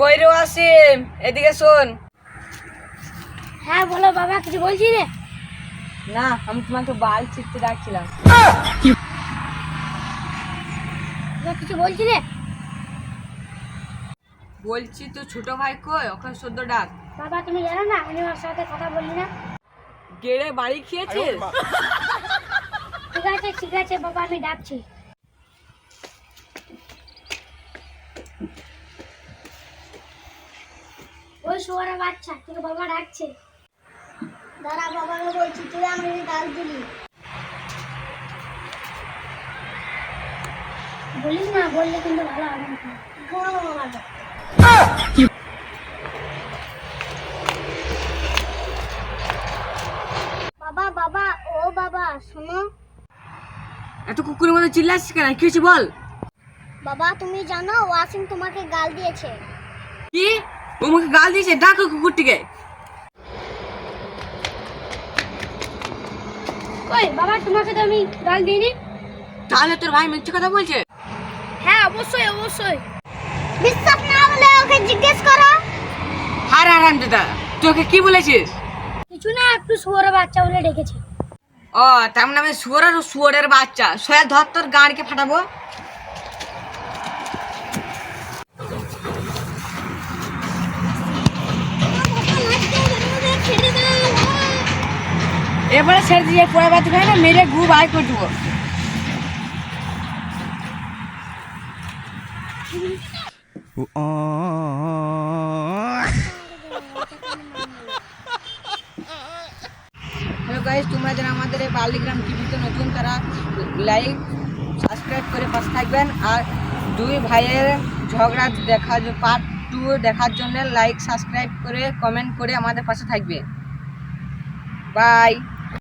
কই রে আসিম এদিকে শোন। হ্যাঁ বলো বাবা কিছু বলছি রে? না আমি তোমাকে বাল ছিটতে ডাকছিলাম। কিছু বলছি রে? বলছি তো ছোট ভাই কই? ওখানে সদ্য ডাক। বাবা তুমি জানো না আমি ওর সাথে কথা বলি না। গেড়ে বাড়ি খেয়েছিস? ঠিক আছে ঠিক আছে বাবা আমি ডাকছি। ওই বাচ্চা তোকে বাবা ডাকছে। দাঁড়া বাবাকে বলছি তুই গাল দিলি। বলিস না বললে কিন্তু ভালো হবে না। ঘুমাবো বাবা বাবা ও বাবা শোনো। এত কুকুরের মধ্যে চিল্লাচ্ছিস কেন? কি হয়েছে বল? বাবা তুমি জানো ওয়াসিম তোমাকে গাল দিয়েছে। কি? ও আমাকে গাল দিয়েছে ডাকো কুকুরটিকে। ওই বাবা তোমাকে তো আমি গাল দিইনি? তাহলে তোর ভাই মিথ্যে কথা বলছে? হ্যাঁ অবশ্যই অবশ্যই। বিশ্বাস না হলে ওকে জিজ্ঞেস করো। হার আরাম দাদা তোকে কি বলেছিস? কিছু না একটু শুয়োরের বাচ্চা বলে ডেকেছে। ও তার মানে আমি শুয়োর আর শুয়োরের বাচ্চা। সোয়া ধর তোর গাড়িকে ফাটাবো। এবারে ছেড়ে দিয়ে পরে বাদ হয় না মেরে গু বাই করে দেবো। হ্যালো গাইস তোমরা যারা আমাদের এই বালিগ্রাম টিভিতে নতুন তারা লাইক সাবস্ক্রাইব করে পাশে থাকবেন। আর দুই ভাইয়ের ঝগড়া দেখা পার্ট টু দেখার জন্য লাইক সাবস্ক্রাইব করে কমেন্ট করে আমাদের পাশে থাকবে। বাই